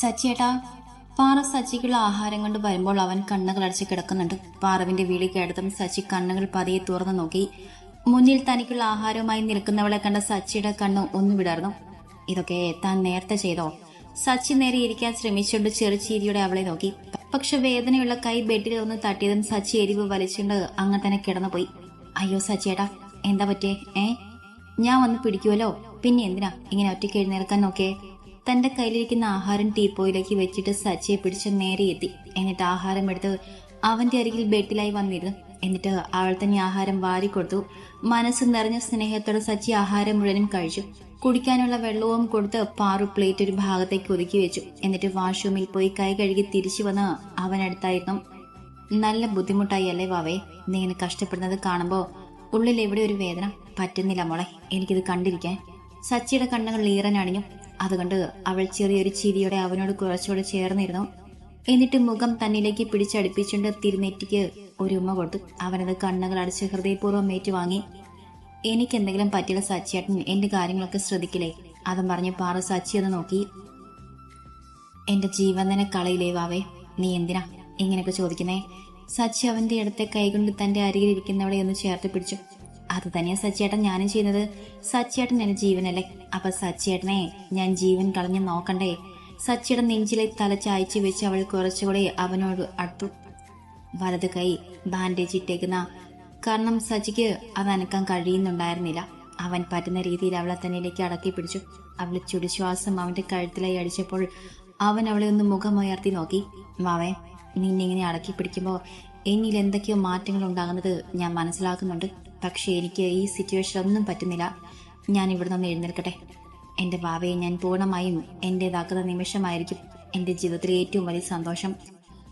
സച്ചിയേട്ടാ പാറ സച്ചിക്കുള്ള ആഹാരം കൊണ്ട് വരുമ്പോൾ അവൻ കണ്ണുകൾ അടച്ച് കിടക്കുന്നുണ്ട്. പാറവിന്റെ വിളി കേട്ടതും സച്ചി കണ്ണുകൾ പതിയെ തുറന്നു നോക്കി. മുന്നിൽ തനിക്കുള്ള ആഹാരവുമായി നിൽക്കുന്നവളെ കണ്ട സച്ചിയുടെ കണ്ണ് ഒന്നു വിടർന്നു. ഇതൊക്കെ താൻ നേരത്തെ ചെയ്തോ? സച്ചി നേരെ ഇരിക്കാൻ ശ്രമിച്ചുകൊണ്ട് ചെറുചീരിയോടെ അവളെ നോക്കി. പക്ഷെ വേദനയുള്ള കൈ ബെഡിൽ ഒന്ന് തട്ടിയതും സച്ചി എരിവ് വലിച്ചുകൊണ്ട് അങ്ങനെ തന്നെ കിടന്നുപോയി. അയ്യോ സച്ചിയേട്ടാ എന്താ പറ്റിയേ ഏ? ഞാൻ വന്ന് പിടിക്കുമല്ലോ പിന്നെ എന്തിനാ? ഇങ്ങനെ ഒറ്റയ്ക്ക് എഴുന്നേൽക്കാൻ നോക്കേ തന്റെ കയ്യിലിരിക്കുന്ന ആഹാരം ടീപ്പോയിലേക്ക് വെച്ചിട്ട് സച്ചിയെ പിടിച്ച് നേരെ എത്തി. എന്നിട്ട് ആഹാരം എടുത്ത് അവന്റെ അരികിൽ ബെഡിലായി വന്നിരുന്നു. എന്നിട്ട് അവൾ തന്നെ ആഹാരം വാരി കൊടുത്തു. മനസ്സ് നിറഞ്ഞ സ്നേഹത്തോടെ സച്ചി ആഹാരം മുഴുവനും കഴിച്ചു. കുടിക്കാനുള്ള വെള്ളവും കൊടുത്ത് പാറു പ്ലേറ്റ് ഒരു ഭാഗത്തേക്ക് ഒതുക്കി വെച്ചു. എന്നിട്ട് വാഷ്റൂമിൽ പോയി കൈ കഴുകി തിരിച്ചു വന്ന് അവനടുത്തായിരുന്നു നല്ല ബുദ്ധിമുട്ടായി അല്ലേ വാവേ നീ കഷ്ടപ്പെടുന്നത് കാണുമ്പോ ഉള്ളിൽ എവിടെ ഒരു വേദന? പറ്റുന്നില്ല മോളെ എനിക്കിത് കണ്ടിരിക്കാൻ. സച്ചിയുടെ കണ്ണുകൾ ഈറനണിഞ്ഞു അതുകൊണ്ട് അവൾ ചെറിയൊരു ചിരിയോടെ അവനോട് കുറച്ചുകൂടെ ചേർന്നിരുന്നു. എന്നിട്ട് മുഖം തന്നിലേക്ക് പിടിച്ചടുപ്പിച്ചുകൊണ്ട് തിരുനെറ്റിക്ക് ഒരു ഉമ്മ കൊടുത്തു. അവനത് കണ്ണുകൾ അടച്ച് ഹൃദയപൂർവം ഏറ്റുവാങ്ങി. എനിക്ക് എന്തെങ്കിലും പറ്റിയ സച്ചിയേട്ടൻ എന്റെ കാര്യങ്ങളൊക്കെ ശ്രദ്ധിക്കില്ലേ? അതും പറഞ്ഞ് പാറ സച്ചി ഒന്ന് നോക്കി. എന്റെ ജീവൻ തന്നെ കളയിലേ വാവേ? നീ എന്തിനാ ഇങ്ങനെയൊക്കെ ചോദിക്കുന്നേ? സച്ചി അവന്റെ ഇടത്തെ കൈകൊണ്ട് തന്റെ അരികിലിരിക്കുന്നവളെ ഒന്ന് ചേർത്ത് പിടിച്ചു. അത് തന്നെയാ സച്ചിയേട്ടൻ ഞാനും ചെയ്യുന്നത്. സച്ചിയേട്ടൻ എന്റെ ജീവനല്ലേ? അപ്പൊ സച്ചിയേട്ടനെ ഞാൻ ജീവൻ കളഞ്ഞു നോക്കണ്ടേ? സച്ചിയുടെ നെഞ്ചിലെ തല ചായച്ചു വെച്ച് അവൾ കുറച്ചുകൂടെ അവനോട് അടുത്തു വലത് കൈ ബാൻഡേജ് ഇട്ടേക്കുന്ന. കാരണം സച്ചിക്ക് അത് അനക്കാൻ കഴിയുന്നുണ്ടായിരുന്നില്ല. അവൻ പറ്റുന്ന രീതിയിൽ അവളെ തന്നിലേക്ക് അടക്കി പിടിച്ചു. അവൾ ചുടുശ്വാസം അവന്റെ കഴുത്തിലായി അടിച്ചപ്പോൾ അവൻ അവളെ ഒന്ന് മുഖമുയർത്തി നോക്കി. മാവേ നിന്നിങ്ങനെ അടക്കി പിടിക്കുമ്പോൾ എന്നിൽ എന്തൊക്കെയോ മാറ്റങ്ങൾ ഉണ്ടാകുന്നത് ഞാൻ മനസ്സിലാക്കുന്നുണ്ട്. പക്ഷേ എനിക്ക് ഈ സിറ്റുവേഷൻ ഒന്നും പറ്റുന്നില്ല. ഞാൻ ഇവിടെ നിന്ന് എഴുന്നേൽക്കട്ടെ. എന്റെ ഭാവയെ ഞാൻ പൂർണമായും എന്റെതാക്കുന്ന നിമിഷമായിരിക്കും എന്റെ ജീവിതത്തിലെ ഏറ്റവും വലിയ സന്തോഷം.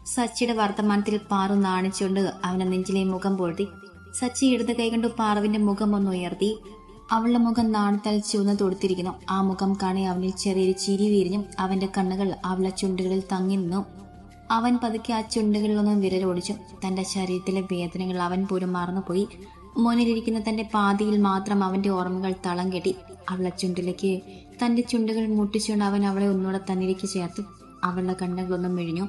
സച്ചിയുടെ വർത്തമാനത്തിൽ പാറു നാണിച്ചുകൊണ്ട് അവനെ നെഞ്ചിലെ മുഖം പൊഴുതി സച്ചി ഇടത് കൈകൊണ്ട് പാറുവിന്റെ മുഖം ഒന്ന് ഉയർത്തി അവളുടെ മുഖം നാണത്താൽ ചുവന്ന് തൊടുത്തിരിക്കുന്നു. ആ മുഖം കാണി അവനിൽ ചെറിയൊരു ചിരി വീരിഞ്ഞു അവന്റെ കണ്ണുകൾ അവളെ ചുണ്ടുകളിൽ തങ്ങി നിന്നു. അവൻ പതുക്കെ ആ ചുണ്ടുകളിൽ ഒന്ന് വിരലോടിച്ചു. തന്റെ ശരീരത്തിലെ വേദനകൾ അവൻ പോലും മറന്നുപോയി. മുന്നിലിരിക്കുന്ന തന്റെ പാതിയിൽ മാത്രം അവന്റെ ഓർമ്മകൾ തളം കെട്ടി. അവളെ ചുണ്ടിലേക്ക് തന്റെ ചുണ്ടുകൾ മുട്ടിച്ചുകൊണ്ട് അവൻ അവളെ ഒന്നുകൂടെ തന്നിലേക്ക് ചേർത്തു. അവളുടെ കണ്ണുകളൊന്നും മിഴിഞ്ഞു.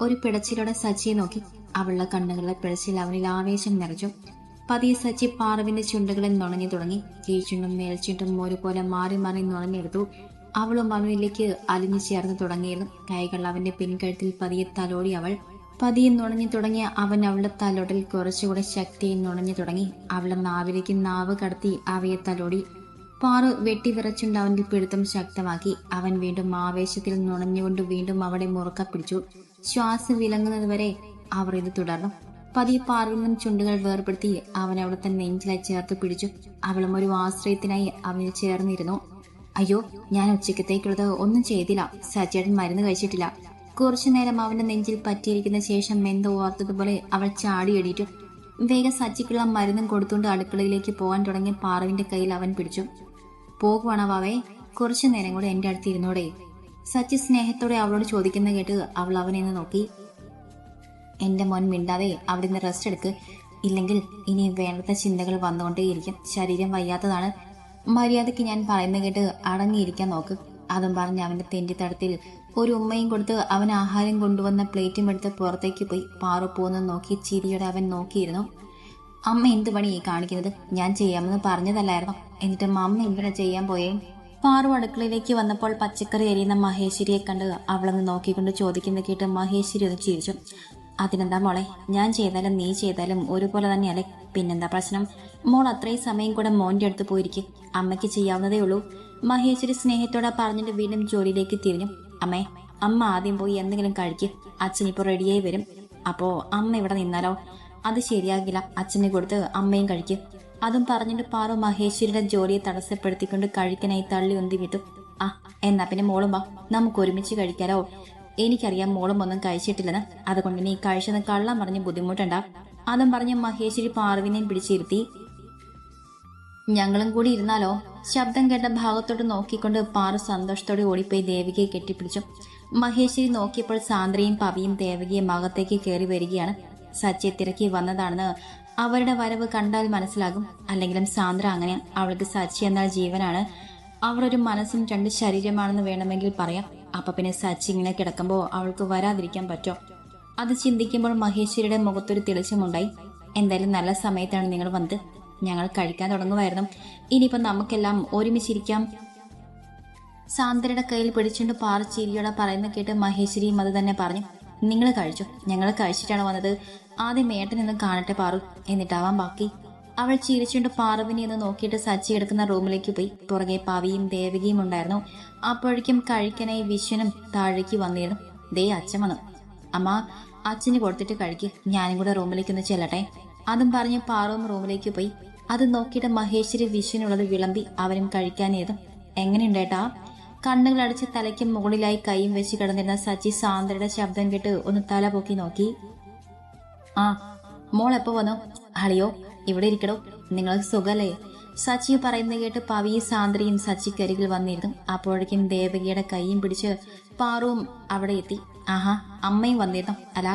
ഒരു പിടച്ചിലോടെ സച്ചിയെ നോക്കി. അവളുടെ കണ്ണുകളെ പിടച്ചിൽ അവനിൽ ആവേശം നിറച്ചു. പതിയെ സച്ചി പാറവിന്റെ ചുണ്ടുകളിൽ നുണഞ്ഞു തുടങ്ങി. കീഴ്ചുണ്ടും മേൽച്ചുണ്ടും ഒരുപോലെ മാറി മാറി നുണഞ്ഞെടുത്തു അവളും അവനിലേക്ക് അലിഞ്ഞു ചേർന്ന് തുടങ്ങിയിരുന്നു. കൈകൾ അവന്റെ പിൻകഴുത്തിൽ പതിയെ തലോടി അവൾ പതിയെ നുണഞ്ഞു തുടങ്ങിയ അവൻ അവളുടെ തലോടിൽ കുറച്ചുകൂടെ ശക്തിയിൽ നുണഞ്ഞു തുടങ്ങി. അവളുടെ നാവിലേക്ക് നാവ് കടത്തി അവയെ തലോടി. പാറു വെട്ടി വിറച്ചുകൊണ്ട് അവന്റെ പിടുത്തം ശക്തമാക്കി. അവൻ വീണ്ടും ആവേശത്തിൽ നുണഞ്ഞുകൊണ്ട് വീണ്ടും അവളെ മുറുക്ക പിടിച്ചു. ശ്വാസം വിലങ്ങുന്നതുവരെ അവർ ഇത് തുടർന്നു. പതി നിന്നും ചുണ്ടുകൾ വേർപെടുത്തി അവൻ അവളെ തന്നെ നെഞ്ചിലായി ചേർത്ത് പിടിച്ചു. അവളും ഒരു ആശ്രയത്തിനായി അവനിൽ ചേർന്നിരുന്നു. അയ്യോ ഞാൻ ഉച്ചക്കത്തേക്കുള്ളത് ഒന്നും ചെയ്തില്ല. സച്ചേട്ടൻ മരുന്ന് കഴിച്ചിട്ടില്ല. കുറച്ചു നേരം അവന്റെ നെഞ്ചിൽ പറ്റിയിരിക്കുന്ന ശേഷം മെന്ത ഓർത്തതുപോലെ അവൾ ചാടി എടിയിട്ടു വേഗം സച്ചിക്കുള്ള മരുന്നും കൊടുത്തുകൊണ്ട് അടുക്കളയിലേക്ക് പോകാൻ തുടങ്ങിയ പാറവിന്റെ കയ്യിൽ അവൻ പിടിച്ചു. പോകുവാണോ വാവേ? കുറച്ചു നേരം കൂടെ എന്റെ അടുത്ത് ഇരുന്നോടെ സച്ചി സ്നേഹത്തോടെ അവളോട് ചോദിക്കുന്ന കേട്ട് അവൾ അവനെ നിന്ന് നോക്കി. എന്റെ മോൻ മിണ്ടാതെ അവിടെ നിന്ന് റെസ്റ്റ് എടുക്ക്. ഇല്ലെങ്കിൽ ഇനി വേണ്ടാത്ത ചിന്തകൾ വന്നുകൊണ്ടേയിരിക്കും. ശരീരം വയ്യാത്തതാണ്. മര്യാദയ്ക്ക് ഞാൻ പറയുന്ന കേട്ട് അടങ്ങിയിരിക്കാൻ നോക്ക്. അതും പറഞ്ഞ് അവന്റെ തടത്തിൽ ഒരു ഉമ്മയും കൊടുത്ത് അവൻ ആഹാരം കൊണ്ടുവന്ന പ്ലേറ്റും എടുത്ത് പുറത്തേക്ക് പോയി. പാറു പോകുന്നത് നോക്കി ചിരിയോടെ അവൻ നോക്കിയിരുന്നു. അമ്മ എന്ത് പണി ഈ കാണിക്കുന്നത്? ഞാൻ ചെയ്യാമെന്ന് പറഞ്ഞതല്ലായിരുന്നു? എന്നിട്ട് അമ്മ ഇവിടെ ചെയ്യാൻ പോയേ? പാറു അടുക്കളയിലേക്ക് വന്നപ്പോൾ പച്ചക്കറി എരിയുന്ന മഹേശ്വരിയെ കണ്ട് അവളൊന്ന് നോക്കിക്കൊണ്ട് ചോദിക്കുന്ന കേട്ട് മഹേശ്വരി ഒന്ന് ചിരിച്ചു. അതിനെന്താ മോളെ? ഞാൻ ചെയ്താലും നീ ചെയ്താലും ഒരുപോലെ തന്നെയല്ലേ? പിന്നെന്താ പ്രശ്നം? മോൾ അത്രയും സമയം കൂടെ മോന്റെ അടുത്ത് പോയിരിക്കും. അമ്മയ്ക്ക് ചെയ്യാവുന്നതേ ഉള്ളൂ. മഹേശ്വരി സ്നേഹത്തോടെ പറഞ്ഞിട്ട് വീണ്ടും ജോലിയിലേക്ക് തിരിഞ്ഞു. അമ്മേ അമ്മ ആദ്യം പോയി എന്തെങ്കിലും കഴിക്ക്. അച്ഛൻ ഇപ്പോൾ റെഡിയായി വരും. അപ്പോ അമ്മ ഇവിടെ നിന്നാലോ? അത് ശരിയാകില്ല. അച്ഛനെ കൊടുത്ത് അമ്മയും കഴിക്കും. അതും പറഞ്ഞിട്ട് പാറു മഹേശ്വരിയുടെ ജോലിയെ തടസ്സപ്പെടുത്തിക്കൊണ്ട് കഴിക്കാനായി തള്ളി ഉന്തി വിട്ടു. ആ എന്നാ പിന്നെ മോളും വാ. നമുക്ക് ഒരുമിച്ച് കഴിക്കാലോ? എനിക്കറിയാം മോളും ഒന്നും കഴിച്ചിട്ടില്ലെന്ന്. അതുകൊണ്ട് നീ കഴിച്ചെന്ന് കള്ളം പറഞ്ഞ് ബുദ്ധിമുട്ടണ്ട. അതും പറഞ്ഞ് മഹേശ്വരി പാറുവിനെയും പിടിച്ചിരുത്തി ഞങ്ങളും കൂടി ഇരുന്നാലോ? ശബ്ദം കേട്ട ഭാഗത്തോട്ട് നോക്കിക്കൊണ്ട് പാറ സന്തോഷത്തോടെ ഓടിപ്പോയി ദേവികയെ കെട്ടിപ്പിടിച്ചു. മഹേശ്വരി നോക്കിയപ്പോൾ സാന്ദ്രയും പവിയും ദേവികയും അകത്തേക്ക് കയറി വരികയാണ്. സച്ചെ തിരക്കി വന്നതാണെന്ന് അവരുടെ വരവ് കണ്ടാൽ മനസ്സിലാകും. അല്ലെങ്കിലും സാന്ദ്ര അങ്ങനെ അവൾക്ക് സച്ചി എന്നാൽ ജീവനാണ്. അവളൊരു മനസ്സും രണ്ട് ശരീരമാണെന്ന് വേണമെങ്കിൽ പറയാം. അപ്പൊ പിന്നെ സച്ചി ഇങ്ങനെ കിടക്കുമ്പോൾ അവൾക്ക് വരാതിരിക്കാൻ പറ്റോ? അത് ചിന്തിക്കുമ്പോൾ മഹേശ്വരിയുടെ മുഖത്തൊരു തെളിച്ചമുണ്ടായി. എന്തായാലും നല്ല സമയത്താണ് നിങ്ങൾ വന്നത്. ഞങ്ങൾ കഴിക്കാൻ തുടങ്ങുമായിരുന്നു. ഇനിയിപ്പം നമുക്കെല്ലാം ഒരുമിച്ചിരിക്കാം. സാന്ദ്രയുടെ കയ്യിൽ പിടിച്ചുകൊണ്ട് പാറ ചിരിയോടെ പറയുന്ന കേട്ട് മഹേശ്വരിയും അത് തന്നെ പറഞ്ഞു. നിങ്ങൾ കഴിച്ചു. ഞങ്ങൾ കഴിച്ചിട്ടാണ് വന്നത്. ആദ്യം മേട്ടനൊന്നും കാണട്ടെ പാറു. എന്നിട്ടാവാം ബാക്കി. അവൾ ചിരിച്ചുകൊണ്ട് പാറുവിനെ ഒന്ന് നോക്കിയിട്ട് സച്ചി എടുക്കുന്ന റൂമിലേക്ക് പോയി. പുറകെ പവിയും ദേവകിയും ഉണ്ടായിരുന്നു. അപ്പോഴേക്കും കഴിക്കാനായി വിശ്വനും താഴേക്ക് വന്നിരുന്നു. ദേ അച്ഛൻ വന്നു. അമ്മ അച്ഛന് കൊടുത്തിട്ട് കഴിക്ക്. ഞാനും കൂടെ റൂമിലേക്ക് ഒന്ന് ചെല്ലട്ടെ. അതും പറഞ്ഞ് പാറുവും റൂമിലേക്ക് പോയി. അത് നോക്കിയിട്ട് മഹേശ്വരി വിഷനുള്ളത് വിളമ്പി അവനും കഴിക്കാനേതും. എങ്ങനെയുണ്ടേട്ടാ? കണ്ണുകൾ അടിച്ച് തലയ്ക്ക് മുകളിലായി കൈയും വെച്ച് കിടന്നിരുന്ന സച്ചി സാന്ദ്രയുടെ ശബ്ദം കേട്ട് ഒന്ന് തല പൊക്കി നോക്കി. ആ മോൾ എപ്പോ വന്നു? അളിയോ ഇവിടെ ഇരിക്കണോ നിങ്ങൾക്ക് സുഖല്ലേ? സച്ചി പറയുന്നത് കേട്ട് പവിയും സാന്ദ്രയും സച്ചിക്കരികിൽ വന്നിരുന്നു. അപ്പോഴേക്കും ദേവകിയുടെ കൈയും പിടിച്ച് പാറുവും അവിടെ എത്തി. ആഹാ അമ്മയും വന്നിരുന്നു. അല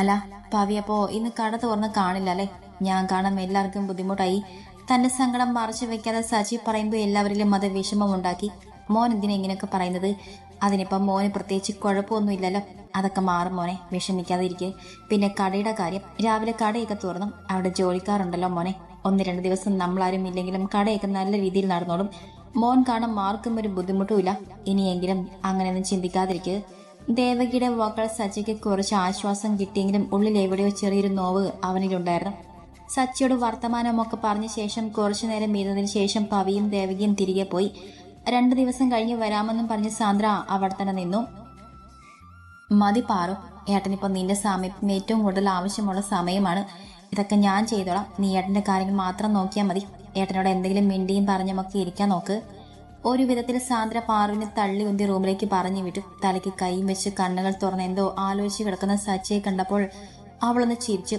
അല പവി അപ്പോ ഇന്ന് കട തുറന്ന് കാണില്ല അല്ലേ ഞാൻ കാണാൻ എല്ലാവർക്കും ബുദ്ധിമുട്ടായി. തന്റെ സങ്കടം മറച്ചു വെക്കാതെ സജി പറയുമ്പോൾ എല്ലാവരിലും അത് വിഷമമുണ്ടാക്കി മോൻ എന്തിനാ ഇങ്ങനെയൊക്കെ പറയുന്നത്? അതിനിപ്പം മോന് പ്രത്യേകിച്ച് കുഴപ്പമൊന്നുമില്ലല്ലോ. അതൊക്കെ മാറും മോനെ വിഷമിക്കാതെ ഇരിക്കെ പിന്നെ കടയുടെ കാര്യം. രാവിലെ കടയൊക്കെ തുറന്നു. അവിടെ ജോലിക്കാരുണ്ടല്ലോ മോനെ. ഒന്ന് രണ്ട് ദിവസം നമ്മളാരും ഇല്ലെങ്കിലും കടയൊക്കെ നല്ല രീതിയിൽ നടന്നോളും. മോൻ കാണാൻ മാർക്കും ഒരു ബുദ്ധിമുട്ടുമില്ല. ഇനിയെങ്കിലും അങ്ങനെയൊന്നും ചിന്തിക്കാതിരിക്കുക ദേവകിയുടെ വാക്കൾ സജിക്ക് കുറച്ച് ആശ്വാസം കിട്ടിയെങ്കിലും ഉള്ളിൽ എവിടെയോ ചെറിയൊരു നോവ് അവനിലുണ്ടായിരുന്നു. സച്ചിയോട് വർത്തമാനമൊക്കെ പറഞ്ഞ ശേഷം കുറച്ചു നേരം ഇരുന്നതിന് ശേഷം പവിയും ദേവകിയും തിരികെ പോയി. രണ്ടു ദിവസം കഴിഞ്ഞ് വരാമെന്നും പറഞ്ഞ് സാന്ദ്ര അവിടെ തന്നെ നിന്നു. മതി പാറു ഏട്ടനിപ്പോ നിന്റെ സാമീപ്യം ഏറ്റവും കൂടുതൽ ആവശ്യമുള്ള സമയമാണ്. ഇതൊക്കെ ഞാൻ ചെയ്തോളാം. നീ ഏട്ടന്റെ കാര്യങ്ങൾ മാത്രം നോക്കിയാൽ മതി. ഏട്ടനോട് എന്തെങ്കിലും മിണ്ടിയും പറഞ്ഞുമൊക്കെ ഇരിക്കാൻ നോക്ക്. ഒരു വിധത്തിൽ സാന്ദ്ര പാറുവിനെ തള്ളി ഉന്തി റൂമിലേക്ക് പറഞ്ഞു വിട്ടു. തലയ്ക്ക് കൈയും വെച്ച് കണ്ണുകൾ തുറന്ന് എന്തോ ആലോചിച്ച് കിടക്കുന്ന സച്ചിയെ കണ്ടപ്പോൾ അവളൊന്ന് ചിരിച്ചു.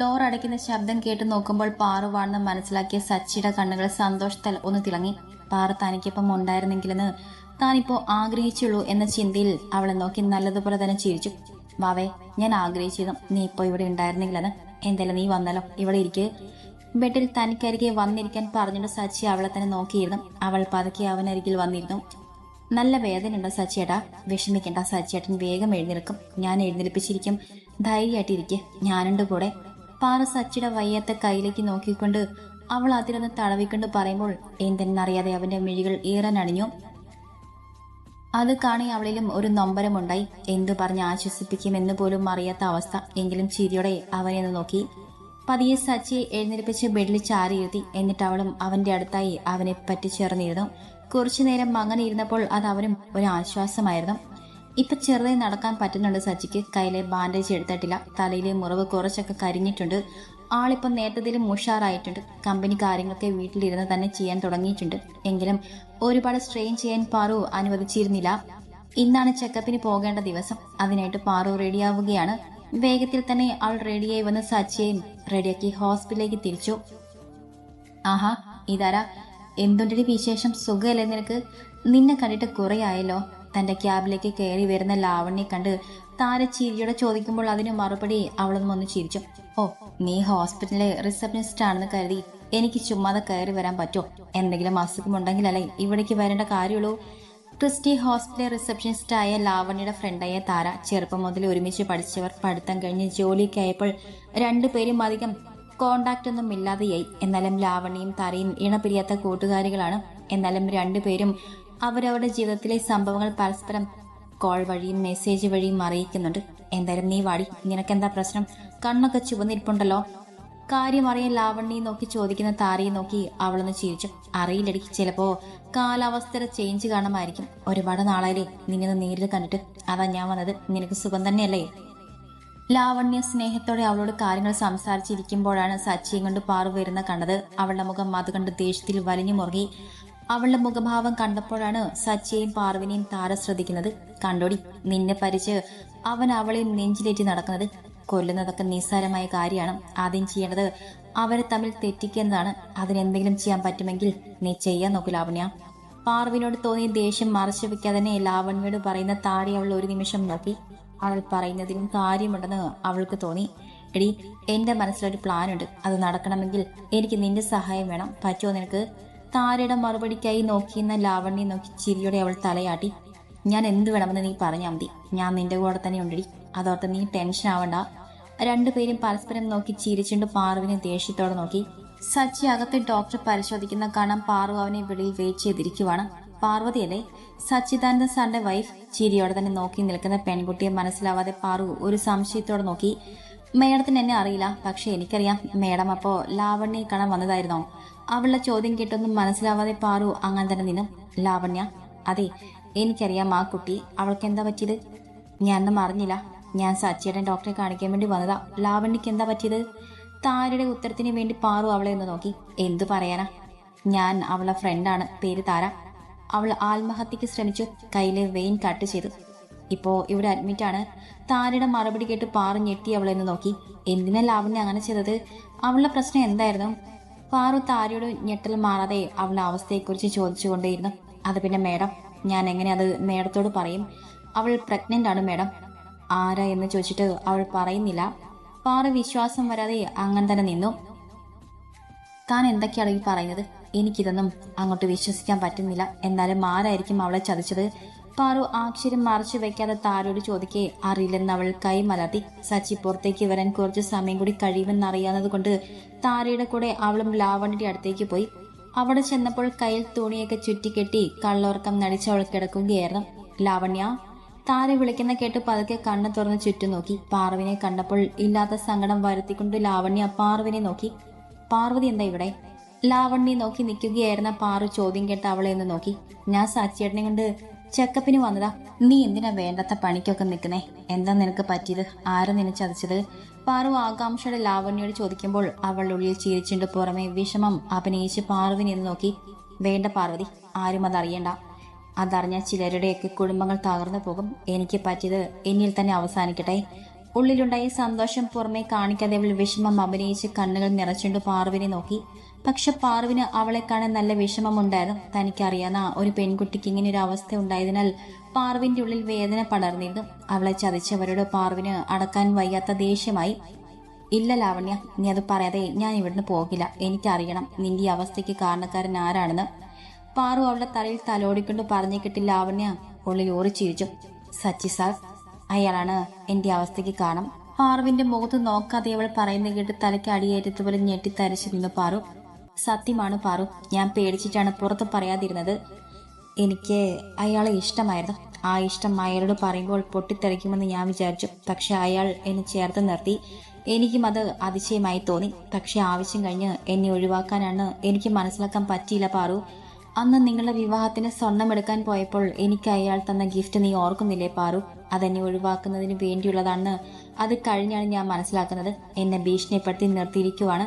ഡോർ അടയ്ക്കുന്ന ശബ്ദം കേട്ട് നോക്കുമ്പോൾ പാറുവാണെന്ന് മനസ്സിലാക്കിയ സച്ചിയുടെ കണ്ണുകൾ സന്തോഷത്തിൽ ഒന്ന് തിളങ്ങി. പാറ തനിക്കൊപ്പം ഉണ്ടായിരുന്നെങ്കിലെന്ന് താനിപ്പോ ആഗ്രഹിച്ചുള്ളൂ എന്ന ചിന്തയിൽ അവളെ നോക്കി നല്ലതുപോലെ തന്നെ ചിരിച്ചു. വാവേ ഞാൻ ആഗ്രഹിച്ചതും നീ ഇപ്പോ ഇവിടെ ഉണ്ടായിരുന്നെങ്കിലെന്ന്. എന്തായാലും നീ വന്നല്ലോ. ഇവിടെ ഇരിക്ക്. ബെഡിൽ തനിക്കരികെ വന്നിരിക്കാൻ പറഞ്ഞിട്ട് സച്ചി അവളെ തന്നെ നോക്കിയിരുന്നു. അവൾ പതുക്കെ അവനരികിൽ വന്നിരുന്നു. നല്ല വേദനയുണ്ടോ സച്ചിയേട്ടാ? വിഷമിക്കേണ്ട സച്ചിയേട്ടൻ വേഗം എഴുന്നേൽക്കും. ഞാൻ എഴുന്നേൽപ്പിച്ചിരിക്കും. ധൈര്യമായിട്ടിരിക്കെ ഞാനുണ്ട് കൂടെ. പാറ സച്ചിയുടെ വയ്യാത്ത കയ്യിലേക്ക് നോക്കിക്കൊണ്ട് അവൾ അതിലൊന്ന് തടവിക്കൊണ്ട് പറയുമ്പോൾ എന്തെന്നറിയാതെ അവന്റെ മിഴികൾ ഈറനണിഞ്ഞു അത് കാണി അവളിലും ഒരു നൊമ്പരമുണ്ടായി. എന്തു പറഞ്ഞ് ആശ്വസിപ്പിക്കുമെന്ന് പോലും അറിയാത്ത അവസ്ഥ. എങ്കിലും ചിരിയോടെ അവനെ നോക്കി. പതിയെ സച്ചിയെ എഴുന്നേൽപ്പിച്ച് ബെഡിൽ ചാരിയിരുത്തി. എന്നിട്ട് അവളും അവന്റെ അടുത്തായി അവനെ പറ്റിച്ചേർന്നിരുന്നു. കുറച്ചു നേരം അങ്ങനെ ഇരുന്നപ്പോൾ അത് അവനും ഒരു ആശ്വാസമായിരുന്നു. ഇപ്പൊ ചെറുതായി നടക്കാൻ പറ്റുന്നുണ്ട് സച്ചിക്ക്. കയ്യിലെ ബാൻഡേജ് എടുത്തിട്ടില്ല. തലയിലെ മുറിവ് കുറച്ചൊക്കെ കരിഞ്ഞിട്ടുണ്ട്. ആളിപ്പം നേരത്തതിലും ഉഷാറായിട്ടുണ്ട്. കമ്പനി കാര്യങ്ങളൊക്കെ വീട്ടിലിരുന്ന് തന്നെ ചെയ്യാൻ തുടങ്ങിയിട്ടുണ്ട്. എങ്കിലും ഒരുപാട് സ്ട്രെയിൻ ചെയ്യാൻ പാറു അനുവദിച്ചിരുന്നില്ല. ഇന്നാണ് ചെക്കപ്പിന് പോകേണ്ട ദിവസം. അതിനായിട്ട് പാറു റെഡിയാവുകയാണ് വേഗത്തിൽ തന്നെ ആൾ റെഡിയായി വന്ന് സച്ചിയെയും റെഡിയാക്കി ഹോസ്പിറ്റലിലേക്ക് തിരിച്ചു. ആഹാ ഇതാരാ? എന്തുണ്ടടി വിശേഷം? സുഖമല്ലേ നിനക്ക്? നിന്നെ കണ്ടിട്ട് കുറെ ആയല്ലോ. തന്റെ ക്യാബിലേക്ക് കയറി വരുന്ന ലാവണ്യെ കണ്ട് താര ചിരിയോടെ ചോദിക്കുമ്പോൾ അതിന് മറുപടി അവളൊന്നും ഒന്ന് ചിരിച്ചു. ഓ നീ ഹോസ്പിറ്റലിലെ റിസപ്ഷനിസ്റ്റ് ആണെന്ന് കരുതി എനിക്ക് ചുമ്മാതെ കയറി വരാൻ പറ്റുമോ? എന്തെങ്കിലും അസുഖമുണ്ടെങ്കിലല്ലേ ഇവിടേക്ക് വരേണ്ട കാര്യമുള്ളൂ? ക്രിസ്റ്റി ഹോസ്പിറ്റൽ റിസപ്ഷനിസ്റ്റായ ലാവണ്യയുടെ ഫ്രണ്ടായ താര ചെറുപ്പം മുതൽ ഒരുമിച്ച് പഠിച്ചവർ പഠിത്തം കഴിഞ്ഞ് ജോലിക്കായപ്പോൾ രണ്ടുപേരും അധികം കോണ്ടാക്ട് ഒന്നും ഇല്ലാതെയായി. എന്നാലും ലാവണിയും താരയും ഇണപിരിയാത്ത കൂട്ടുകാരികളാണ്. എന്നാലും രണ്ടുപേരും അവരവരുടെ ജീവിതത്തിലെ സംഭവങ്ങൾ പരസ്പരം കോൾ വഴിയും മെസ്സേജ് വഴിയും അറിയിക്കുന്നുണ്ട്. എന്തായാലും നീ വാടി. നിനക്കെന്താ പ്രശ്നം? കണ്ണൊക്കെ ചുവന്നിരിപ്പുണ്ടല്ലോ. കാര്യം അറിയാൻ ലാവണ്യെ നോക്കി ചോദിക്കുന്ന താരയെ നോക്കി അവളൊന്ന് ചിരിച്ചു. അറിയില്ലടി ചിലപ്പോ കാലാവസ്ഥയുടെ ചേഞ്ച് കാണുമായിരിക്കും. ഒരുപാട് നാളായില്ലേ നിന്നെ നേരിൽ കണ്ടിട്ട്. അതാ ഞാൻ വന്നത്. നിനക്ക് സുഖം തന്നെയല്ലേ? ലാവണ്യ സ്നേഹത്തോടെ അവളോട് കാര്യങ്ങൾ സംസാരിച്ചിരിക്കുമ്പോഴാണ് സച്ചിയും കൊണ്ട് പാറു വരുന്ന കണ്ടത്. അവളുടെ മുഖം അത് കണ്ട് ദേഷ്യത്തിൽ വലിഞ്ഞു മുറുകി. അവളുടെ മുഖഭാവം കണ്ടപ്പോഴാണ് സച്ചിയെയും പാർവിനെയും താര ശ്രദ്ധിക്കുന്നത്. കണ്ടോടി നിന്നെ പരിച്ച് അവൻ അവളെ നെഞ്ചിലേറ്റി നടക്കുന്നത്. കൊല്ലുന്നതൊക്കെ നിസ്സാരമായ കാര്യമാണ്. ആദ്യം ചെയ്യേണ്ടത് അവരെ തമ്മിൽ തെറ്റിക്കുന്നതാണ് അതിനെന്തെങ്കിലും ചെയ്യാൻ പറ്റുമെങ്കിൽ നീ ചെയ്യാൻ നോക്കൂ ലാവണ്യ. പാർവിനോട് തോന്നിയ ദേഷ്യം മറച്ചു വെക്കാതെ തന്നെ ലാവണ്യോട് പറയുന്ന താടി അവൾ ഒരു നിമിഷം നോക്കി. അവൾ പറയുന്നതിനും കാര്യമുണ്ടെന്ന് അവൾക്ക് തോന്നി. എടി എന്റെ മനസ്സിലൊരു പ്ലാൻ ഉണ്ട് അത് നടക്കണമെങ്കിൽ എനിക്ക് നിന്റെ സഹായം വേണം. പറ്റുമോ നിനക്ക്? താരയുടെ മറുപടിക്കായി നോക്കിയെന്ന ലാവണ്യെ നോക്കി ചിരിയോടെ അവൾ തലയാട്ടി. ഞാൻ എന്ത് വേണമെന്ന് നീ പറഞ്ഞാൽ മതി. ഞാൻ നിന്റെ കൂടെ തന്നെ ഉണ്ടടി. അതോർത്ത് നീ ടെൻഷൻ ആവണ്ട. രണ്ടുപേരും പരസ്പരം നോക്കി ചിരിച്ചുകൊണ്ട് പാറുവിനെ ദേഷ്യത്തോടെ നോക്കി. സച്ചി അകത്ത് ഡോക്ടർ പരിശോധിക്കുന്ന കാണാൻ പാറു അവനെ വെളിയിൽ വെയിറ്റ് ചെയ്തിരിക്കുവാണ്. പാർവതിയല്ലേ സച്ചിദാനന്ദ സാറിന്റെ വൈഫ് ചിരിയോടെ തന്നെ നോക്കി നിൽക്കുന്ന പെൺകുട്ടിയെ മനസ്സിലാവാതെ പാറു ഒരു സംശയത്തോടെ നോക്കി. മേഡത്തിന് എന്നെ അറിയില്ല. പക്ഷെ എനിക്കറിയാം. മേഡം അപ്പോ ലാവണ്യെ കാണാൻ വന്നതായിരുന്നോ? അവളുടെ ചോദ്യം കേട്ടൊന്നും മനസ്സിലാവാതെ പാറു അങ്ങനെ തന്നെ നിന്നും. ലാവണ്യ അതെ എനിക്കറിയാം ആ കുട്ടി. അവൾക്ക് എന്താ പറ്റിയത്? ഞാനൊന്നും അറിഞ്ഞില്ല. ഞാൻ സച്ചിയുടെ ഡോക്ടറെ കാണിക്കാൻ വേണ്ടി വന്നതാ. ലാവണ്യക്ക് എന്താ പറ്റിയത്? താരയുടെ ഉത്തരത്തിന് വേണ്ടി പാറു അവളെ ഒന്ന് നോക്കി. എന്തു പറയാനാ? ഞാൻ അവളെ ഫ്രണ്ടാണ് പേര് താര. അവൾ ആത്മഹത്യക്ക് ശ്രമിച്ചു കയ്യിലെ വെയിൻ കട്ട് ചെയ്തു. ഇപ്പോ ഇവിടെ അഡ്മിറ്റ് ആണ്. താരയുടെ മറുപടി കേട്ട് പാറു ഞെട്ടി അവളെ ഒന്ന് നോക്കി. എന്തിനാ ലാവണ്യ അങ്ങനെ ചെയ്തത്? അവളുടെ പ്രശ്നം എന്തായിരുന്നു? പാറു താരയോട് ഞെട്ടൽ മാറാതെ അവളുടെ അവസ്ഥയെക്കുറിച്ച് ചോദിച്ചുകൊണ്ടേയിരുന്നു. അത് പിന്നെ മേഡം ഞാൻ എങ്ങനെ അത് മേഡത്തോട് പറയും? അവൾ പ്രഗ്നന്റ് ആണ് മേഡം. ആരാ? എന്ന് ചോദിച്ചിട്ട് അവൾ പറയുന്നില്ല. പാറു വിശ്വാസം വരാതെ അങ്ങനെ തന്നെ നിന്നു. താൻ എന്തൊക്കെയാണ് ഈ പറയുന്നത്? എനിക്കിതൊന്നും അങ്ങോട്ട് വിശ്വസിക്കാൻ പറ്റുന്നില്ല. എന്നാലും ആരായിരിക്കും അവളെ ചതിച്ചത്? പാറു ആക്ഷരം മറച്ചു വെക്കാതെ താരോട് ചോദിക്കേ അറിയില്ലെന്ന് അവൾ കൈ മലർത്തി. സച്ചി പുറത്തേക്ക് വരാൻ കുറച്ച് സമയം കൂടി കഴിയുമെന്ന് അറിയാവുന്നത് കൊണ്ട് താരയുടെ കൂടെ അവളും ലാവണിയുടെ അടുത്തേക്ക് പോയി. അവിടെ ചെന്നപ്പോൾ കയ്യിൽ തുണിയൊക്കെ ചുറ്റിക്കെട്ടി കള്ളോർക്കം നടിച്ച് അവൾ കിടക്കുകയായിരുന്നു. ലാവണ്യ താര വിളിക്കുന്ന കേട്ട് പതുക്കെ കണ്ണ് തുറന്ന് ചുറ്റും നോക്കി. പാർവിനെ കണ്ടപ്പോൾ ഇല്ലാത്ത സങ്കടം വരുത്തിക്കൊണ്ട് ലാവണ്യ പാർവിനെ നോക്കി. പാർവതി എന്താ ഇവിടെ? ലാവണ്യെ നോക്കി നിൽക്കുകയായിരുന്ന പാറു ചോദ്യം കേട്ട് അവളെ ഒന്ന് നോക്കി. ഞാൻ സാക്ഷിയേട്ടനെ കൊണ്ട് ചെക്കപ്പിന് വന്നതാ. നീ എന്തിനാ വേണ്ടാത്ത പണിക്കൊക്കെ നിൽക്കുന്നേ? എന്താ നിനക്ക് പറ്റിയത്? ആരാ നിന്നെ ചതിച്ചത്? പാറു ആകാംക്ഷയുടെ ലാവണ്യോട് ചോദിക്കുമ്പോൾ അവളുടെ ഉള്ളിൽ ചിരിച്ചിട്ട് പുറമെ വിഷമം അഭിനയിച്ച് പാറുവിനെ ഒന്ന് നോക്കി. വേണ്ട പാർവതി ആരും അതറിയണ്ട അതറിഞ്ഞ ചിലരുടെയൊക്കെ കുടുംബങ്ങൾ തകർന്നു പോകും. എനിക്ക് പറ്റിയത് എന്നിൽ തന്നെ അവസാനിക്കട്ടെ. ഉള്ളിലുണ്ടായ സന്തോഷം പുറമെ കാണിക്കാതെ അവൾ വിഷമം അഭിനയിച്ച് കണ്ണുകൾ നിറച്ചുകൊണ്ട് പാർവിനെ നോക്കി. പക്ഷെ പാർവിന് അവളെ കാണാൻ നല്ല വിഷമമുണ്ടായിരുന്നു. തനിക്കറിയാവുന്ന ഒരു പെൺകുട്ടിക്ക് ഇങ്ങനെ ഒരു അവസ്ഥ ഉണ്ടായതിനാൽ പാർവിന്റെ ഉള്ളിൽ വേദന പടർന്നിരുന്നു. അവളെ ചതിച്ചവരോട് പാർവിന് അടക്കാൻ വയ്യാത്ത ദേഷ്യമായി ഇല്ല ലാവണ്യ നീ അത് പറയാതെ ഞാൻ ഇവിടുന്ന് പോകില്ല. എനിക്കറിയണം നിന്റെ അവസ്ഥയ്ക്ക് കാരണക്കാരൻ ആരാണെന്ന്. പാറു അവളുടെ തലയിൽ തലോടിക്കൊണ്ട് പറഞ്ഞു കിട്ടി ലാവണ്യ ഉള്ളിൽ ഓറിച്ചിരിച്ചു സച്ചി സാർ അയാളാണ് എന്റെ അവസ്ഥയ്ക്ക് കാരണം. പാറുവിന്റെ മുഖത്ത് നോക്കാതെ അവൾ പറയുന്ന കേട്ട് തലയ്ക്ക് അടിയേറ്റതുപോലെ ഞെട്ടിത്തരച്ചിരുന്നു പാറു. സത്യമാണ് പാറു ഞാൻ പേടിച്ചിട്ടാണ് പുറത്ത് പറയാതിരുന്നത്. എനിക്ക് അയാളെ ഇഷ്ടമായിരുന്നു. ആ ഇഷ്ടം അയാളോട് പറയുമ്പോൾ പൊട്ടിത്തെറിക്കുമെന്ന് ഞാൻ വിചാരിച്ചു. പക്ഷെ അയാൾ എന്നെ ചേർത്ത് നിർത്തി. എനിക്കും അത് അതിശയമായി തോന്നി. പക്ഷെ ആവശ്യം കഴിഞ്ഞ് എന്നെ ഒഴിവാക്കാനാണ് എനിക്ക് മനസ്സിലാക്കാൻ പറ്റിയില്ല പാറു അന്ന് നിങ്ങളുടെ വിവാഹത്തിന് സ്വർണം എടുക്കാൻ പോയപ്പോൾ എനിക്ക് അയാൾ തന്ന ഗിഫ്റ്റ് നീ ഓർക്കുന്നില്ലേ പാറു അതെന്നെ ഒഴിവാക്കുന്നതിന് വേണ്ടിയുള്ളതാണ് അത് കഴിഞ്ഞാണ് ഞാൻ മനസ്സിലാക്കുന്നത്. എന്നെ ഭീഷണിപ്പെടുത്തി നിർത്തിയിരിക്കുവാണ്.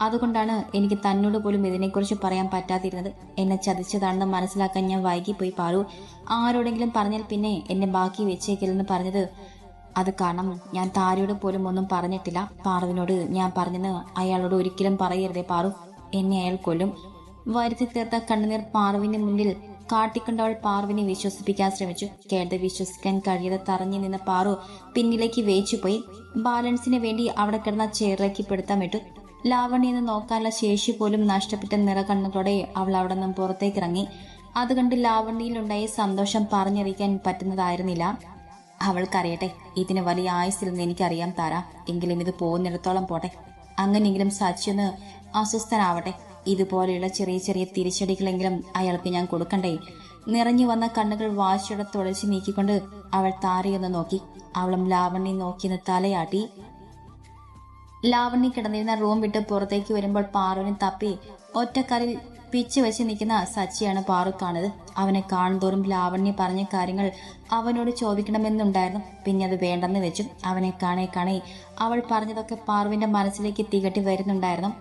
അതുകൊണ്ടാണ് എനിക്ക് തന്നോട് പോലും ഇതിനെക്കുറിച്ച് പറയാൻ പറ്റാതിരുന്നത്. എന്നെ ചതിച്ചതാണെന്ന് മനസ്സിലാക്കാൻ ഞാൻ വൈകിപ്പോയി പാറു. ആരോടെങ്കിലും പറഞ്ഞാൽ പിന്നെ എന്നെ ബാക്കി വെച്ചേക്കില്ലെന്ന് പറഞ്ഞത് അത് കാരണം ഞാൻ താരയോട് പോലും ഒന്നും പറഞ്ഞിട്ടില്ല. പാറുവിനോട് ഞാൻ പറഞ്ഞെന്ന് അയാളോട് ഒരിക്കലും പറയരുതേ പാറു. എന്നെ അയാൾ കൊല്ലും. വരുത്തി തീർത്ത കണ്ണുനീർ പാറുവിന്റെ മുന്നിൽ കാട്ടിക്കൊണ്ടവൾ പാറുവിനെ വിശ്വസിപ്പിക്കാൻ ശ്രമിച്ചു. കേട്ട് വിശ്വസിക്കാൻ കഴിയാതെ തറഞ്ഞു നിന്ന പാറു പിന്നിലേക്ക് വേച്ചുപോയി. ബാലൻസിന് വേണ്ടി അവിടെ കിടന്ന ചെയറിലേക്ക് പിടുത്തം വിട്ടു ലാവണ്യെന്ന് നോക്കാനുള്ള ശേഷി പോലും നഷ്ടപ്പെട്ട നിറകണ്ണുകളോടെ അവൾ അവിടെ നിന്നും പുറത്തേക്ക് ഇറങ്ങി അത് കണ്ട് ലാവണ്യയിലുണ്ടായ സന്തോഷം പറഞ്ഞറിയിക്കാൻ പറ്റുന്നതായിരുന്നില്ല. അവൾക്കറിയട്ടെ ഇതിന് വലിയ ആയുസില്ലെന്ന് എനിക്കറിയാം താര. എങ്കിലും ഇത് പോകുന്നിടത്തോളം പോട്ടെ. അങ്ങനെയെങ്കിലും സച്ചിന്ന് അസ്വസ്ഥനാവട്ടെ. ഇതുപോലെയുള്ള ചെറിയ ചെറിയ തിരിച്ചടികളെങ്കിലും അയാൾക്ക് ഞാൻ കൊടുക്കണ്ടേ? നിറഞ്ഞു വന്ന കണ്ണുകൾ വാശിയുടെ തുളച്ച് നീക്കിക്കൊണ്ട് അവൾ താരയൊന്ന് നോക്കി. അവളും ലാവണ്യെ നോക്കിയെന്ന് തലയാട്ടി. ലാവണ്യ കിടന്നിരുന്ന റൂം വിട്ട് പുറത്തേക്ക് വരുമ്പോൾ പാറുവിനെ തപ്പി ഒറ്റക്കറിൽ പിച്ച് വെച്ച് നിൽക്കുന്ന സച്ചിയാണ് പാറു കാണുന്നത്. അവനെ കാണുന്തോറും ലാവണ്യ പറഞ്ഞ കാര്യങ്ങൾ അവനോട് ചോദിക്കണമെന്നുണ്ടായിരുന്നു. പിന്നെ അത് വേണ്ടെന്ന് വെച്ചു. അവനെ കാണേ കാണേ അവൾ പറഞ്ഞതൊക്കെ പാറുവിന്റെ മനസ്സിലേക്ക് തികട്ടി വരുന്നുണ്ടായിരുന്നു.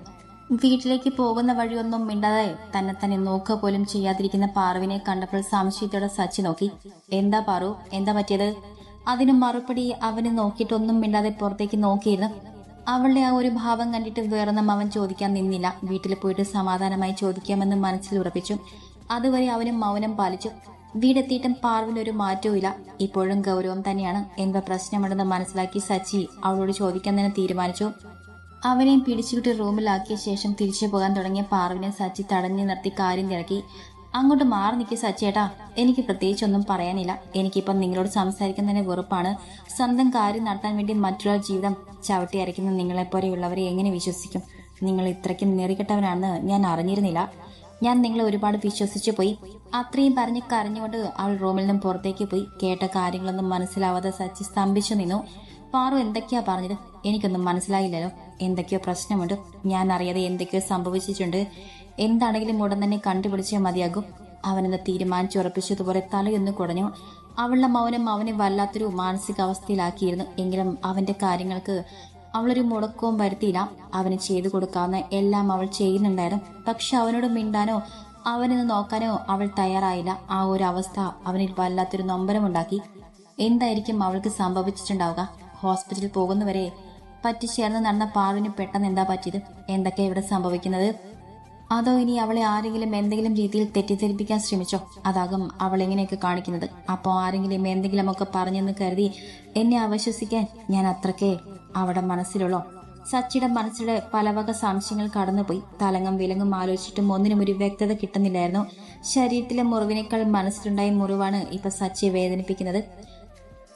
വീട്ടിലേക്ക് പോകുന്ന വഴിയൊന്നും മിണ്ടാതെ തന്നെ തന്നെ നോക്കുക പോലും ചെയ്യാതിരിക്കുന്ന പാറുവിനെ കണ്ടപ്പോൾ സംശയത്തോടെ സച്ചി നോക്കി. എന്താ പാറു? എന്താ പറ്റിയത്? അതിനു മറുപടി അവനെ നോക്കിയിട്ടൊന്നും മിണ്ടാതെ പുറത്തേക്ക് നോക്കിയിരുന്നു. അവളുടെ ആ ഒരു ഭാവം കണ്ടിട്ട് വേറൊന്നും അവൻ ചോദിക്കാൻ നിന്നില്ല. വീട്ടിൽ പോയിട്ട് സമാധാനമായി ചോദിക്കാമെന്ന് മനസ്സിൽ ഉറപ്പിച്ചു. അതുവരെ അവനും മൗനം പാലിച്ചു. വീടെത്തിയിട്ടും പാർവിന് ഒരു മാറ്റവും ഇല്ല. ഇപ്പോഴും ഗൗരവം തന്നെയാണ്. എന്താ പ്രശ്നമുണ്ടെന്ന് മനസ്സിലാക്കി സച്ചി അവളോട് ചോദിക്കാൻ തന്നെ തീരുമാനിച്ചു. അവനെയും പിടിച്ചുകിട്ട് റൂമിലാക്കിയ ശേഷം തിരിച്ചു പോകാൻ തുടങ്ങിയ പാർവിനെ സച്ചി തടഞ്ഞു നിർത്തി കാര്യം തിരക്കി. അങ്ങോട്ട് മാറി നിൽക്കി സച്ചേട്ടാ എനിക്ക് പ്രത്യേകിച്ചൊന്നും പറയാനില്ല. എനിക്കിപ്പം നിങ്ങളോട് സംസാരിക്കാൻ തന്നെ വെറുപ്പാണ്. സ്വന്തം കാര്യം നടത്താൻ വേണ്ടി മറ്റൊരാൾ ജീവിതം ചവിട്ടി അരയ്ക്കുന്ന നിങ്ങളെപ്പോലെയുള്ളവരെ എങ്ങനെ വിശ്വസിക്കും? നിങ്ങൾ ഇത്രയ്ക്കും നെറികെട്ടവനാണെന്ന് ഞാൻ അറിഞ്ഞിരുന്നില്ല. ഞാൻ നിങ്ങളെ ഒരുപാട് വിശ്വസിച്ചു പോയി. അത്രയും പറഞ്ഞ് കരഞ്ഞുകൊണ്ട് അവൾ റൂമിൽ നിന്നും പുറത്തേക്ക് പോയി. കേട്ട കാര്യങ്ങളൊന്നും മനസ്സിലാവാതെ സച്ചി സ്തംഭിച്ചു നിന്നു. പാറു എന്തൊക്കെയാ പറഞ്ഞത്? എനിക്കൊന്നും മനസ്സിലായില്ലല്ലോ. എന്തൊക്കെയോ പ്രശ്നമുണ്ട്. ഞാൻ അറിയാതെ എന്തൊക്കെയോ സംഭവിച്ചിട്ടുണ്ട്. എന്താണെങ്കിലും ഉടൻ തന്നെ കണ്ടുപിടിച്ചേ മതിയാകും. അവനെന്ന് തീരുമാനിച്ചുറപ്പിച്ചതുപോലെ തലയൊന്ന് കുടഞ്ഞു. അവളുടെ മൗനം അവനെ വല്ലാത്തൊരു മാനസികാവസ്ഥയിലാക്കിയിരുന്നു. എങ്കിലും അവന്റെ കാര്യങ്ങൾക്ക് അവളൊരു മുടക്കവും വരുത്തിയില്ല. അവന് ചെയ്തു കൊടുക്കാവുന്ന എല്ലാം അവൾ ചെയ്യുന്നുണ്ടായിരുന്നു. പക്ഷെ അവനോട് മിണ്ടാനോ അവനെന്ന് നോക്കാനോ അവൾ തയ്യാറായില്ല. ആ ഒരു അവസ്ഥ അവനിൽ വല്ലാത്തൊരു നൊമ്പരമുണ്ടാക്കി. എന്തായിരിക്കും അവൾക്ക് സംഭവിച്ചിട്ടുണ്ടാവുക? ഹോസ്പിറ്റലിൽ പോകുന്നവരെ പറ്റിച്ചേർന്ന് നടന്ന പാർവിന് പെട്ടെന്ന് എന്താ പറ്റിയത്? എന്തൊക്കെ ഇവിടെ സംഭവിക്കുന്നത്? അതോ ഇനി അവളെ ആരെങ്കിലും എന്തെങ്കിലും രീതിയിൽ തെറ്റിദ്ധരിപ്പിക്കാൻ ശ്രമിച്ചോ? അതാകും അവൾ എങ്ങനെയൊക്കെ കാണിക്കുന്നത്. അപ്പോൾ ആരെങ്കിലും എന്തെങ്കിലും ഒക്കെ പറഞ്ഞെന്ന് കരുതി എന്നെ അവശ്വസിക്കാൻ ഞാൻ അത്രക്കേ അവിടെ മനസ്സിലുള്ളോ. സച്ചിയുടെ മനസ്സിലെ പലവക സംശയങ്ങൾ കടന്നുപോയി. തലങ്ങും വിലങ്ങും ആലോചിച്ചിട്ടും ഒന്നിനും ഒരു വ്യക്തത കിട്ടുന്നില്ലായിരുന്നു. ശരീരത്തിലെ മുറിവിനേക്കാൾ മനസ്സിലുണ്ടായ മുറിവാണ് ഇപ്പൊ സച്ചിയെ വേദനിപ്പിക്കുന്നത്.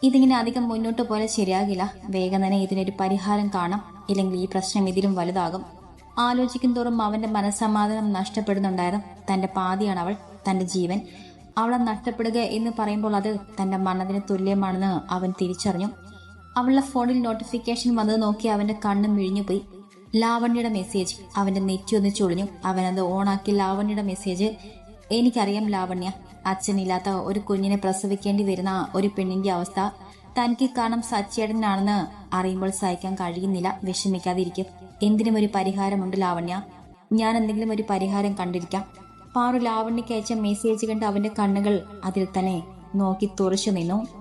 ഇതിങ്ങനെ അധികം മുന്നോട്ട് പോലെ ശരിയാകില്ല. വേഗം തന്നെ ഇതിനൊരു പരിഹാരം കാണാം. ഇല്ലെങ്കിൽ ഈ പ്രശ്നം ഇതിലും വലുതാകും. ആലോചിക്കും തോറും അവന്റെ മനസ്സമാധാനം നഷ്ടപ്പെടുന്നുണ്ടായിരുന്നു. തന്റെ പാതിയാണ് അവൾ തന്റെ ജീവൻ. അവളെ നഷ്ടപ്പെടുക എന്ന് പറയുമ്പോൾ അത് തന്റെ മരണത്തിന് തുല്യമാണെന്ന് അവൻ തിരിച്ചറിഞ്ഞു. അവളുടെ ഫോണിൽ നോട്ടിഫിക്കേഷൻ വന്നത് നോക്കി അവന്റെ കണ്ണും മിഴിഞ്ഞുപോയി. ലാവണ്യയുടെ മെസ്സേജ് അവന്റെ നെറ്റി ഒന്ന് ചൊളിഞ്ഞു. അവനത് ഓണാക്കി ലാവണ്യയുടെ മെസ്സേജ് എനിക്കറിയാം ലാവണ്യ അച്ഛനില്ലാത്ത ഒരു കുഞ്ഞിനെ പ്രസവിക്കേണ്ടി വരുന്ന ഒരു പെണ്ണിന്റെ അവസ്ഥ. തനിക്ക് കാണാം സച്ചേടനാണെന്ന് അറിയുമ്പോൾ സഹിക്കാൻ കഴിയുന്നില്ല വിഷമിക്കാതിരിക്കും. എന്തിനും ഒരു പരിഹാരമുണ്ട് ലാവണ്യ. ഞാൻ എന്തെങ്കിലും ഒരു പരിഹാരം കണ്ടിരിക്കാം. പാറു ലാവണ്യക്ക് അയച്ച മെസ്സേജ് കണ്ട് അവന്റെ കണ്ണുകൾ അതിൽ തന്നെ നോക്കി തുറച്ചു നിന്നു.